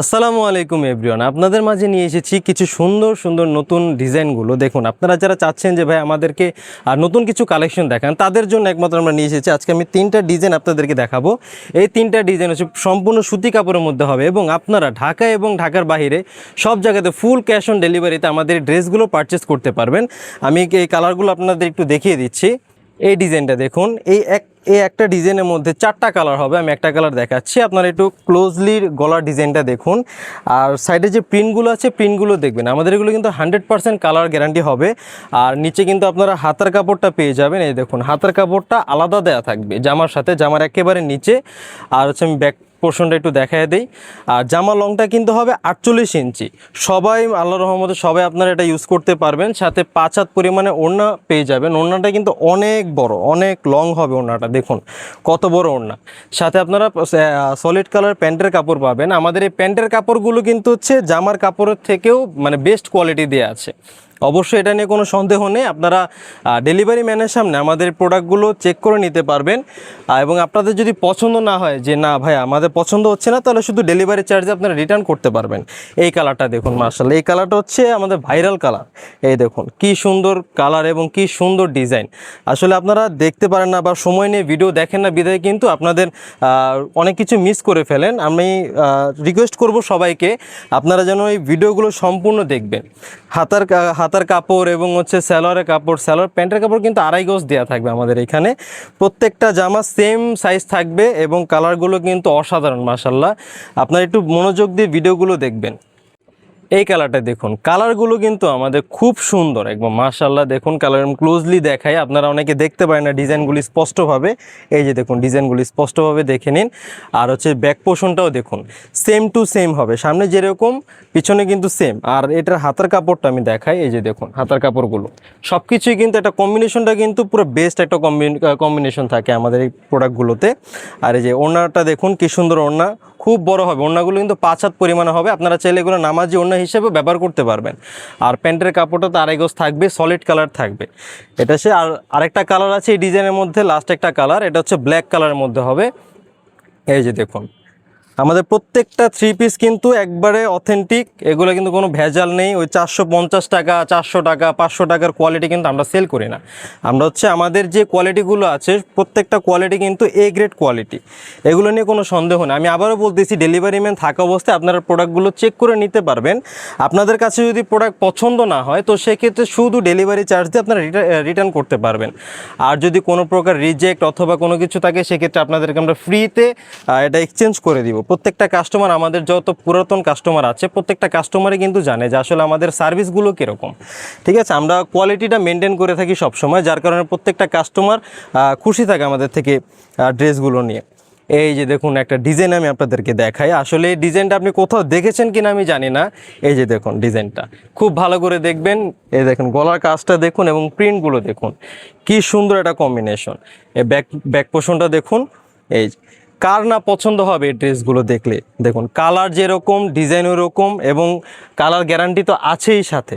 আসসালামু আলাইকুম এভরিওয়ান আপনাদের মাঝে নিয়ে এসেছি কিছু সুন্দর সুন্দর নতুন ডিজাইনগুলো। দেখুন, আপনারা যারা চাচ্ছেন যে, ভাই, আমাদেরকে আর নতুন কিছু কালেকশন দেখান, তাদের জন্য একমাত্র আমরা নিয়ে এসেছি। আজকে আমি তিনটা ডিজাইন আপনাদেরকে দেখাবো। এই তিনটা ডিজাইন হচ্ছে সম্পূর্ণ সুতি কাপড়ের মধ্যে হবে এবং আপনারা ঢাকা এবং ঢাকার বাইরে সব জায়গাতে ফুল ক্যাশ অন ডেলিভারিতে আমাদের ড্রেসগুলো পারচেস করতে পারবেন। আমি এই কালারগুলো আপনাদের একটু দেখিয়ে দিচ্ছি। এই ডিজাইনটা দেখুন, এই এক এই একটা ডিজাইনের মধ্যে চারটা কালার হবে, আমি একটা কালার দেখাচ্ছি। আপনারা একটু ক্লোজলি গলার ডিজাইনটা দেখুন। আর সাইডে যে প্রিন্টগুলো আছে প্রিন্টগুলো দেখবেন। আমাদের এগুলো কিন্তু হান্ড্রেড পার্সেন্ট কালার গ্যারান্টি হবে। আর নিচে কিন্তু আপনারা হাতার কাপড়টা পেয়ে যাবেন। এই দেখুন, হাতার কাপড়টা আলাদা দেয়া থাকবে জামার সাথে, জামার একেবারে নিচে। আর হচ্ছে আমি ব্যাক পোর্শনটা একটু দেখায় দেই। আর জামা লংটা কিন্তু হবে আটচল্লিশ ইঞ্চি। সবাই আল্লাহ রহমতে সবাই আপনারা এটা ইউজ করতে পারবেন। সাথে পাঁচ হাত পরিমাণে ওড়না পেয়ে যাবেন। ওড়নাটা কিন্তু অনেক বড়, অনেক লং হবে ওড়নাটা, দেখুন। কত বড় ওড়না। সাথে আপনারা সলিড কালার প্যান্টের কাপড় পাবেন। আমাদের এই প্যান্টের কাপড়গুলো কিন্তু হচ্ছে জামার কাপড়ের থেকেও মানে বেস্ট কোয়ালিটি দেওয়া আছে। অবশ্যই এটা নিয়ে কোনো সন্দেহ নেই। আপনারা ডেলিভারি ম্যানের সামনে আমাদের প্রোডাক্টগুলো চেক করে নিতে পারবেন। এবং আপনাদের যদি পছন্দ না হয় যে না ভাই, আমাদের পছন্দ হচ্ছে না, তাহলে শুধু ডেলিভারি চার্জে আপনারা রিটার্ন করতে পারবেন। এই কালারটা দেখুন মার্শাল এই কালারটা হচ্ছে আমাদের ভাইরাল কালার এই দেখুন, কি সুন্দর কালার এবং কি সুন্দর ডিজাইন আসলে আপনারা দেখতে পারেন না বা সময় নিয়ে ভিডিও দেখেন না, বিদায় কিন্তু আপনাদের অনেক কিছু মিস করে ফেলেন। আমি রিকোয়েস্ট করব সবাইকে, আপনারা যেন এই ভিডিওগুলো সম্পূর্ণ দেখবেন। হাতার কা- হাতার কাপড় এবং হচ্ছে স্যালোয়ারের কাপড় স্যালোয়ার প্যান্টের কাপড় কিন্তু আড়াই গজ দেওয়া থাকবে আমাদের এখানে। প্রত্যেকটা জামা সেম সাইজ থাকবে এবং কালারগুলো কিন্তু অসাধারণ মাসাল্লাহ আপনার একটু মনোযোগ দিয়ে ভিডিওগুলো দেখবেন। এই কালারটা দেখুন। কালারগুলো কিন্তু আমাদের খুব সুন্দর। একদম মাশাল্লাহ দেখুন কালার ক্লোজলি দেখাই আপনারা অনেকে দেখতে পারেন না ডিজাইনগুলি স্পষ্টভাবে। এই যে দেখুন ডিজাইনগুলি স্পষ্টভাবে দেখে নিন। আর হচ্ছে ব্যাক পোর্শনটাও দেখুন। সেম টু সেম হবে। সামনে যেরকম, পিছনে কিন্তু সেম আর এটার হাতার কাপড়টা আমি দেখাই। এই যে দেখুন, হাতার কাপড়গুলো। সব কিছুই কিন্তু একটা কম্বিনেশনটা কিন্তু পুরো বেস্ট একটা কম্বিনেশন থাকে আমাদের এই প্রোডাক্টগুলোতে আর এই যে ওড়নাটা দেখুন, কি সুন্দর ওড়না। খুব বড় হবে। ওড়নাগুলো কিন্তু পাঁচ হাত পরিমাণে হবে। আপনারা চাইলে এগুলো নামাজি ওড়না হিসেবে ব্যবহার করতে পারবেন। আর প্যান্টের কাপড়টা তো আড়াই গজ থাকবে সলিড কালার থাকবে। এটা সে আর আরেকটা কালার আছে এই ডিজাইনের মধ্যে লাস্ট একটা কালার এটা হচ্ছে ব্ল্যাক কালারের মধ্যে হবে। এই যে দেখুন। আমাদের প্রত্যেকটা থ্রি পিস কিন্তু একবারে অথেন্টিক এগুলো কিন্তু কোনো ভেজাল নেই। ওই চারশো পঞ্চাশ টাকা, চারশো টাকা, পাঁচশো টাকার কোয়ালিটি কিন্তু আমরা সেল করি না। আমরা হচ্ছে আমাদের যে কোয়ালিটিগুলো আছে, প্রত্যেকটা কোয়ালিটি কিন্তু এ গ্রেড কোয়ালিটি এগুলো নিয়ে কোনো সন্দেহ নেই। আমি আবারও বলতেছি ডেলিভারি ম্যান থাকা অবস্থায় আপনারা প্রোডাক্টগুলো চেক করে নিতে পারবেন। আপনাদের কাছে যদি প্রোডাক্ট পছন্দ না হয়, তো সেক্ষেত্রে শুধু ডেলিভারি চার্জ দিয়ে আপনারা রিটার্ন করতে পারবেন। আর যদি কোনো প্রকার রিজেক্ট অথবা কোনো কিছু থাকে, সেক্ষেত্রে আপনাদেরকে আমরা ফ্রিতে এটা এক্সচেঞ্জ করে দিব। প্রত্যেকটা কাস্টমার আমাদের যত পুরাতন কাস্টমার আছে, প্রত্যেকটা কাস্টমারই কিন্তু জানে যে আসলে আমাদের সার্ভিসগুলো কীরকম। ঠিক আছে? আমরা কোয়ালিটিটা মেনটেন করে থাকি সবসময়, যার কারণে প্রত্যেকটা কাস্টমার খুশি থাকে আমাদের থেকে ড্রেসগুলো নিয়ে। এই যে দেখুন, একটা ডিজাইন আমি আপনাদেরকে দেখাই। আসলে এই ডিজাইনটা আপনি কোথাও দেখেছেন কিনা আমি জানি না। এই যে দেখুন ডিজাইনটা খুব ভালো করে দেখবেন। এই দেখুন, গলার কাজটা দেখুন এবং প্রিন্টগুলো দেখুন। কি সুন্দর একটা কম্বিনেশন এই ব্যাক ব্যাক পোষণটা দেখুন। এই। কার না পছন্দ হবে এই ড্রেসগুলো দেখলে? দেখুন, কালার যেরকম, ডিজাইন ওরকম এবং কালার গ্যারান্টি তো আছেই সাথে।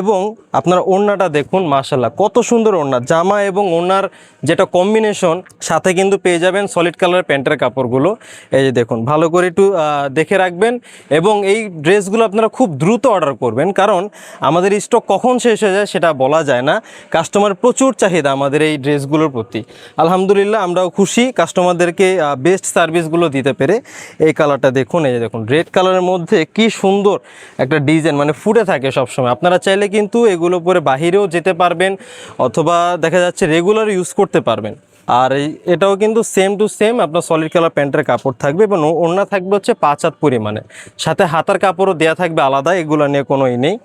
এবং আপনার ওড়নাটা দেখুন মাশাল্লাহ কত সুন্দর ওড়না। জামা এবং ওড়নার যেটা কম্বিনেশন সাথে কিন্তু পেয়ে যাবেন সলিড কালার প্যান্টের কাপড়গুলো। এই যে দেখুন, ভালো করে একটু দেখে রাখবেন এবং এই ড্রেসগুলো আপনারা খুব দ্রুত অর্ডার করবেন। কারণ আমাদের স্টক কখন শেষ হয়ে যায় সেটা বলা যায় না। কাস্টমার প্রচুর চাহিদা আমাদের এই ড্রেসগুলোর প্রতি। আলহামদুলিল্লাহ, আমরাও খুশি। কাস্টমারদেরকে বেস্ট সার্ভিসগুলো দিতে পেরে এই কালারটা দেখুন, এই যে দেখুন রেড কালারের মধ্যে কি সুন্দর একটা ডিজাইন মানে ফুটে থাকে সবসময়। আপনারা চাইলে কিন্তু এগুলো পরে বাহিরেও যেতে পারবেন অথবা দেখা যাচ্ছে রেগুলার ইউজ করতে পারবেন। আর এটাও কিন্তু সেম টু সেম আপনার সলিড কালার প্যান্টের কাপড় থাকবে এবং ওড়না থাকবে হচ্ছে পাঁচ হাত পরিমাণে সাথে হাতার কাপড়ও দেওয়া থাকবে আলাদা, এগুলো নিয়ে কোনোই নেই।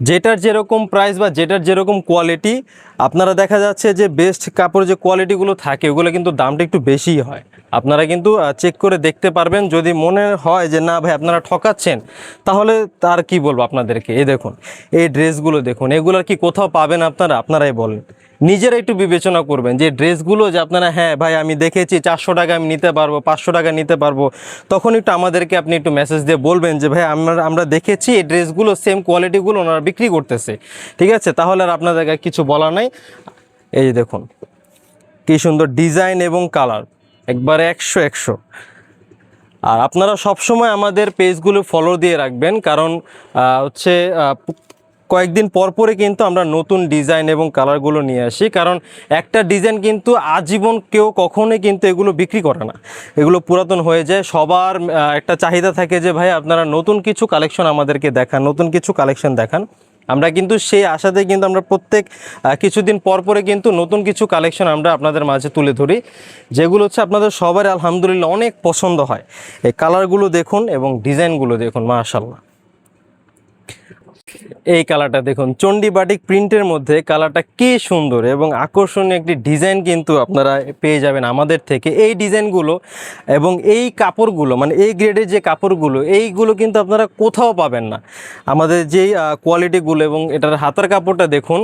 যেটার যেরকম প্রাইস বা যেটার যেরকম কোয়ালিটি আপনারা দেখা যাচ্ছে যে বেস্ট কাপড় যে কোয়ালিটিগুলো থাকে, ওগুলো কিন্তু দামটা একটু বেশিই হয়। আপনারা কিন্তু চেক করে দেখতে পারবেন। যদি মনে হয় যে না ভাই, আপনারা ঠকাচ্ছেন, তাহলে তার কি বলব আপনাদেরকে? এ দেখুন, এই ড্রেসগুলো দেখুন এগুলো কি কোথাও পাবেন আপনারা? আপনারাই বলেন। নিজেরা একটু বিবেচনা করবেন যে ড্রেসগুলো যে আপনারা হ্যাঁ ভাই আমি দেখেছি, চারশো টাকা আমি নিতে পারব, পাঁচশো টাকা নিতে পারব, তখন একটু আমাদেরকে আপনি একটু মেসেজ দিয়ে বলবেন যে, ভাই, আমরা আমরা দেখেছি এই ড্রেসগুলো সেম কোয়ালিটিগুলো ওনারা বিক্রি করতেছে। ঠিক আছে? তাহলে আর আপনাদেরকে কিছু বলা নাই। এই যে দেখুন, কি সুন্দর ডিজাইন এবং কালার একবারে একশো একশো। আর আপনারা সবসময় আমাদের পেজগুলো ফলো দিয়ে রাখবেন, কারণ হচ্ছে কয়েকদিন পর পরে কিন্তু আমরা নতুন ডিজাইন এবং কালারগুলো নিয়ে আসি। কারণ একটা ডিজাইন কিন্তু আজীবন কেউ কখনোই কিন্তু এগুলো বিক্রি করে না। এগুলো পুরাতন হয়ে যায়। সবার একটা চাহিদা থাকে যে, ভাই, আপনারা নতুন কিছু কালেকশন আমাদেরকে দেখান, নতুন কিছু কালেকশন দেখান। আমরা কিন্তু সেই আশাতে কিন্তু আমরা প্রত্যেক কিছুদিন পর পরে কিন্তু নতুন কিছু কালেকশন আমরা আপনাদের মাঝে তুলে ধরি। যেগুলো হচ্ছে আপনাদের সবার আলহামদুলিল্লাহ অনেক পছন্দ হয়। এই কালারগুলো দেখুন এবং ডিজাইনগুলো দেখুন মাশাল্লাহ এই কালারটা দেখুন, চণ্ডী বাটিক প্রিন্টের মধ্যে কালারটা কি সুন্দর এবং আকর্ষণীয় একটি ডিজাইন কিন্তু আপনারা পেয়ে যাবেন আমাদের থেকে। এই ডিজাইনগুলো এবং এই কাপড়গুলো মানে এই গ্রেডের যে কাপড়গুলো, এইগুলো কিন্তু আপনারা কোথাও পাবেন না। আমাদের যেই কোয়ালিটিগুলো এবং এটার হাতার কাপড়টা দেখুন,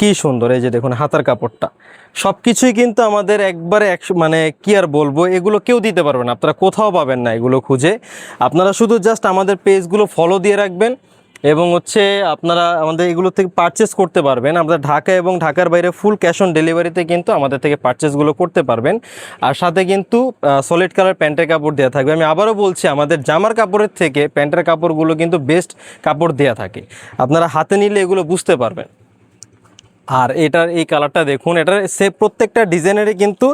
কি সুন্দর, এই যে দেখুন হাতার কাপড়টা। সব কিছুই কিন্তু আমাদের একবারে একশো মানে কি আর বলব, এগুলো কেউ দিতে পারবে না, আপনারা কোথাও পাবেন না এগুলো খুঁজে। আপনারা শুধু জাস্ট আমাদের পেজগুলো ফলো দিয়ে রাখবেন এবং হচ্ছে আপনারা আমাদের এগুলো থেকে পারচেস করতে পারবেন। আমাদের ঢাকা এবং ঢাকার বাইরে ফুল ক্যাশ অন ডেলিভারিতে কিন্তু আমাদের থেকে পারচেসগুলো করতে পারবেন। আর সাথে কিন্তু সলিড কালার প্যান্টের কাপড় দেওয়া থাকবে। আমি আবারও বলছি, আমাদের জামার কাপড়ের থেকে প্যান্টের কাপড়গুলো কিন্তু বেস্ট কাপড় দেওয়া থাকে। আপনারা হাতে নিলে এগুলো বুঝতে পারবেন। আর এটার এই কালারটা দেখুন, এটার সে প্রত্যেকটা ডিজাইনেরই কিন্তু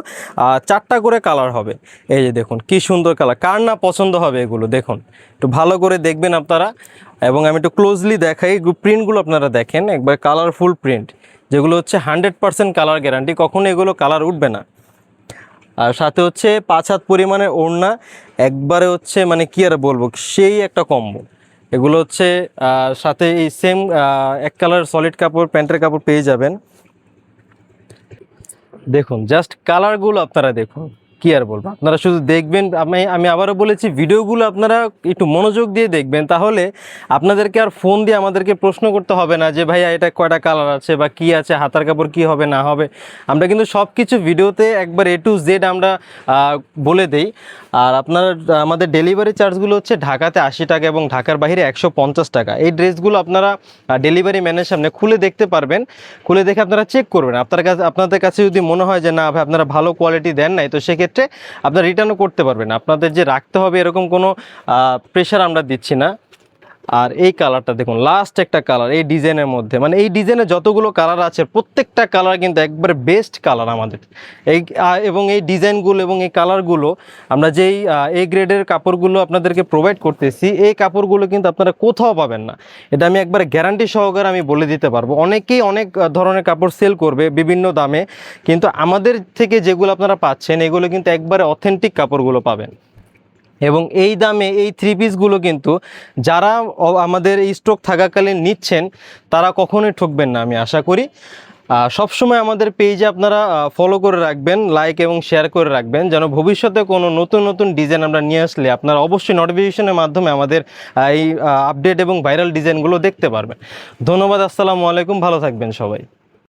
চারটা করে কালার হবে। এই যে দেখুন, কি সুন্দর কালার কার না পছন্দ হবে এগুলো? দেখুন, একটু ভালো করে দেখবেন আপনারা। এবং আমি একটু ক্লোজলি দেখাই প্রিন্টগুলো আপনারা দেখেন, একবার কালারফুল প্রিন্ট যেগুলো হচ্ছে হান্ড্রেড পার্সেন্ট কালার গ্যারান্টি কখনো এগুলো কালার উঠবে না। আর সাথে হচ্ছে পাঁচ হাত পরিমাণের ওড়না, একবারে হচ্ছে মানে কি আর বলব, সেই একটা কম্বো এগুলো হচ্ছে সাথে এই সেম এক কালার সলিড কাপড়, প্যান্টের কাপড় পেয়ে যাবেন। দেখুন জাস্ট কালারগুলো আপনারা দেখুন। কি আর বলব? আপনারা শুধু দেখবেন, আমি আমি আবারও বলেছি, ভিডিওগুলো আপনারা একটু মনোযোগ দিয়ে দেখবেন, তাহলে আপনাদেরকে আর ফোন দিয়ে আমাদেরকে প্রশ্ন করতে হবে না যে, ভাইয়া, এটা কয়টা কালার আছে বা কি আছে, হাতার কাপড় কি হবে, না হবে? আমরা কিন্তু সব কিছু ভিডিওতে একবার এ টু জেড আমরা বলে দেই। আর আপনার, আমাদের ডেলিভারি চার্জগুলো হচ্ছে ঢাকাতে আশি টাকা এবং ঢাকার বাইরে একশো পঞ্চাশ টাকা। এই ড্রেসগুলো আপনারা ডেলিভারি ম্যানের সামনে খুলে দেখতে পারবেন। খুলে দেখে আপনারা চেক করবেন। আপনার কাছে, আপনাদের কাছে যদি মনে হয় যে, না ভাই, আপনারা ভালো কোয়ালিটি দেন নাই, তো সেক্ষেত্রে আপনারা রিটার্নও করতে পারবেন। আপনাদের যে রাখতে হবে এরকম কোনো প্রেশার আমরা দিচ্ছি না। আর এই কালারটা দেখুন লাস্ট একটা কালার, এই ডিজাইনের মধ্যে। মানে এই ডিজাইনে যতগুলো কালার আছে, প্রত্যেকটা কালার কিন্তু একবারে বেস্ট কালার আমাদের। এই এবং এই ডিজাইনগুলো এবং এই কালারগুলো, আমরা যেই এ গ্রেডের কাপড়গুলো আপনাদেরকে প্রোভাইড করতেছি, এই কাপড়গুলো কিন্তু আপনারা কোথাও পাবেন না। এটা আমি একবার গ্যারান্টি সহকারে আমি বলে দিতে পারব। অনেকেই অনেক ধরনের কাপড় সেল করবে বিভিন্ন দামে, কিন্তু আমাদের থেকে যেগুলো আপনারা পাচ্ছেন, এগুলো কিন্তু একবারে অথেন্টিক কাপড়গুলো পাবেন। এবং এই দামে এই থ্রি পিসগুলো কিন্তু যারা আমাদের এই স্টক থাকাকালীন নিচ্ছেন, তারা কখনোই ঠকবেন না, আমি আশা করি। সবসময় আমাদের পেজে আপনারা ফলো করে রাখবেন লাইক এবং শেয়ার করে রাখবেন, যেন ভবিষ্যতে কোনো নতুন নতুন ডিজাইন আমরা নিয়ে আসলে আপনারা অবশ্যই নোটিফিকেশনের মাধ্যমে আমাদের এই আপডেট এবং ভাইরাল ডিজাইনগুলো দেখতে পারবেন। ধন্যবাদ, আসসালামু আলাইকুম, ভালো থাকবেন সবাই।